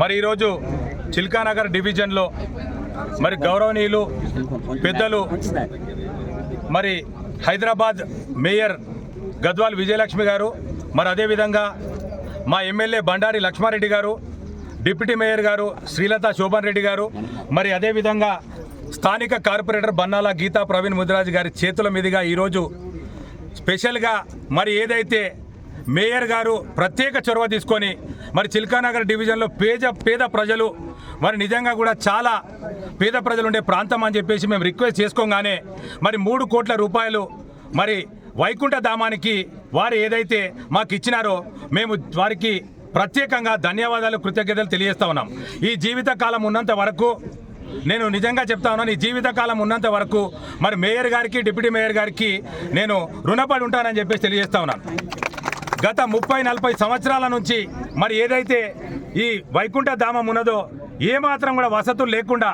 మరి ఈరోజు చిల్కానగర్ డివిజన్లో మరి గౌరవనీయులు పెద్దలు మరి హైదరాబాద్ మేయర్ గద్వాల్ విజయలక్ష్మి గారు మరి అదేవిధంగా మా ఎమ్మెల్యే బండారి లక్ష్మారెడ్డి గారు డిప్యూటీ మేయర్ గారు శ్రీలత శోభన్ రెడ్డి గారు మరి అదేవిధంగా స్థానిక కార్పొరేటర్ బన్నాల గీతా ప్రవీణ్ ముదిరాజ్ గారి చేతుల మీదుగా ఈరోజు స్పెషల్గా మరి ఏదైతే మేయర్ గారు ప్రత్యేక చొరవ తీసుకొని మరి చిల్కానగర్ డివిజన్లో పేద పేద ప్రజలు మరి నిజంగా కూడా చాలా పేద ప్రజలు ఉండే ప్రాంతం అని చెప్పేసి మేము రిక్వెస్ట్ చేసుకోగానే మరి మూడు కోట్ల రూపాయలు మరి వైకుంఠ ధామానికి వారు ఏదైతే మాకు ఇచ్చినారో మేము వారికి ప్రత్యేకంగా ధన్యవాదాలు కృతజ్ఞతలు తెలియజేస్తా ఉన్నాం. ఈ జీవిత కాలం ఉన్నంత వరకు నేను నిజంగా చెప్తా ఉన్నాను ఈ జీవితకాలం ఉన్నంత వరకు మరి మేయర్ గారికి డిప్యూటీ మేయర్ గారికి నేను రుణపడి ఉంటానని చెప్పేసి తెలియజేస్తా ఉన్నాను. గత ముప్పై నలభై సంవత్సరాల నుంచి మరి ఏదైతే ఈ వైకుంఠ ధామం ఉన్నదో ఏమాత్రం కూడా వసతులు లేకుండా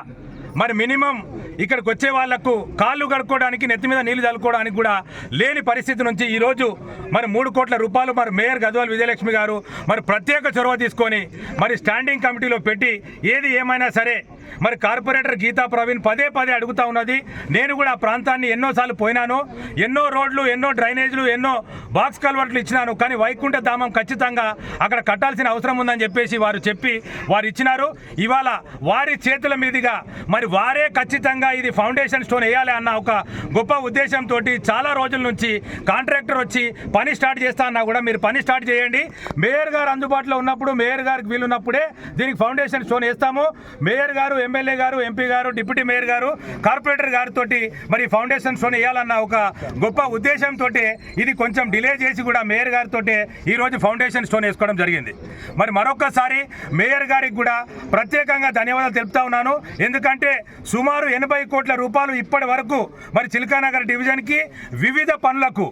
మరి మినిమం ఇక్కడికి వచ్చే వాళ్ళకు కాళ్ళు కడుక్కోవడానికి నెత్తి మీద నీళ్ళు చల్లుకోవడానికి కూడా లేని పరిస్థితి నుంచి ఈరోజు మరి మూడు కోట్ల రూపాయలు మరి మేయర్ గద్వాల్ విజయలక్ష్మి గారు మరి ప్రత్యేక చొరవ తీసుకొని మరి స్టాండింగ్ కమిటీలో పెట్టి ఏది ఏమైనా సరే మరి కార్పొరేటర్ గీతా ప్రవీణ్ పదే పదే అడుగుతా ఉన్నది. నేను కూడా ఆ ప్రాంతాన్ని ఎన్నోసార్లు పోయినాను. ఎన్నో రోడ్లు ఎన్నో డ్రైనేజీలు ఎన్నో బాక్స్ కల్వర్ట్లు ఇచ్చినాను కానీ వైకుంఠ ధామం ఖచ్చితంగా అక్కడ కట్టాల్సిన అవసరం ఉందని చెప్పేసి వారు చెప్పి వారు ఇచ్చినారు. ఇవాళ వారి చేతుల మీదుగా మరి వారే ఖచ్చితంగా ఇది ఫౌండేషన్ స్టోన్ వేయాలి అన్న ఒక గొప్ప ఉద్దేశంతో చాలా రోజుల నుంచి కాంట్రాక్టర్ వచ్చి పని స్టార్ట్ చేస్తా అన్నా కూడా మీరు పని స్టార్ట్ చేయండి. మేయర్ గారు అందుబాటులో ఉన్నప్పుడు మేయర్ గారికి వీలున్నప్పుడే దీనికి ఫౌండేషన్ స్టోన్ వేస్తాము. మేయర్ గారు ఎమ్మెల్యే గారు ఎంపీ గారు డిప్యూటీ మేయర్ గారు కార్పొరేటర్ గారితో మరి ఫౌండేషన్ స్టోన్ వేయాలన్న ఒక గొప్ప ఉద్దేశంతో ఇది కొంచెం డిలే చేసి కూడా మేయర్ గారితో ఈరోజు ఫౌండేషన్ స్టోన్ వేసుకోవడం జరిగింది. మరి మరొకసారి మేయర్ గారికి కూడా ప్రత్యేకంగా ధన్యవాదాలు తెలుపుతా ఉన్నాను. ఎందుకంటే సుమారు ఎనభై కోట్ల రూపాయలు ఇప్పటి వరకు మరి చిల్కానగర్ డివిజన్కి వివిధ పనులకు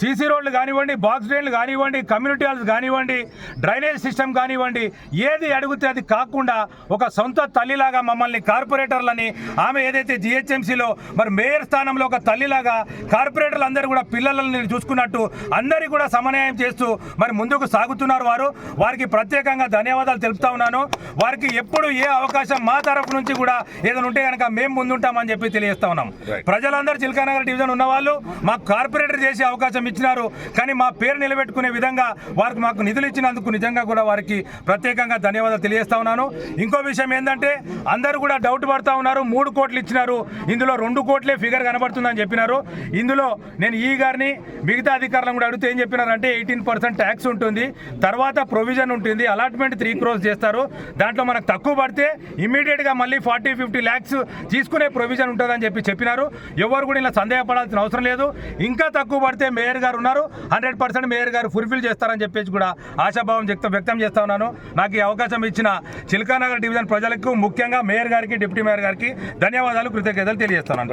సీసీ రోడ్లు కానివ్వండి బాక్స్ డ్రైన్లు కానివ్వండి కమ్యూనిటీ హాల్స్ కానివ్వండి డ్రైనేజ్ సిస్టమ్ కానివ్వండి ఏది అడిగితే అది కాకుండా ఒక సొంత తల్లిలాగా మమ్మల్ని కార్పొరేటర్లని ఆమె ఏదైతే జిహెచ్ఎంసీలో మరి మేయర్ స్థానంలో ఒక తల్లిలాగా కార్పొరేటర్లు అందరూ కూడా పిల్లలని చూసుకున్నట్టు అందరికీ కూడా సమన్వయం చేస్తూ మరి ముందుకు సాగుతున్నారు వారు. వారికి ప్రత్యేకంగా ధన్యవాదాలు తెలుపుతా ఉన్నాను. వారికి ఎప్పుడు ఏ అవకాశం మా తరఫు నుంచి కూడా ఏదైనా ఉంటే కనుక మేము ముందుంటామని చెప్పి తెలియజేస్తా ఉన్నాం. ప్రజలందరూ చిల్కానగర్ డివిజన్ ఉన్న వాళ్ళు మాకు కార్పొరేటర్ చేసే అవకాశం ఇచ్చినారు. కానీ మా పేరు నిలబెట్టుకునే విధంగా వారికి మాకు నిధులు ఇచ్చినందుకు నిజంగా కూడా వారికి ప్రత్యేకంగా ధన్యవాదాలు తెలియజేస్తా ఉన్నాను. ఇంకో విషయం ఏంటంటే అందరూ కూడా డౌట్ పడతా ఉన్నారు. మూడు కోట్లు ఇచ్చినారు. ఇందులో రెండు కోట్లే ఫిగర్ కనబడుతుందని చెప్పినారు. ఇందులో నేను ఈ గారిని మిగతా అధికారులను కూడా అడిగితే ఏం చెప్పినారంటే ఎయిటీన్ పర్సెంట్ ట్యాక్స్ ఉంటుంది. తర్వాత ప్రొవిజన్ ఉంటుంది. అలాట్మెంట్ త్రీ క్రోస్ చేస్తారు. దాంట్లో మనకు తక్కువ పడితే ఇమీడియట్గా మళ్ళీ ఫార్టీ ఫిఫ్టీ ల్యాక్స్ తీసుకునే ప్రొవిజన్ ఉంటుందని చెప్పి చెప్పినారు. ఎవరు కూడా ఇలా సందేహపడాల్సిన అవసరం లేదు. ఇంకా తక్కువ పడితే మేయర్ గారు ఉన్నారు. హండ్రెడ్ పర్సెంట్ మేయర్ గారు ఫుల్ఫిల్ చేస్తారని చెప్పేసి కూడా ఆశాభావం వ్యక్తం వ్యక్తం చేస్తా ఉన్నాను. నాకు ఈ అవకాశం ఇచ్చిన చిల్కానగర్ డివిజన్ ప్రజలకు ముఖ్యంగా మేయర్ గారికి డిప్యూటీ మేయర్ గారికి ధన్యవాదాలు కృతజ్ఞతలు తెలియజేస్తున్నాను.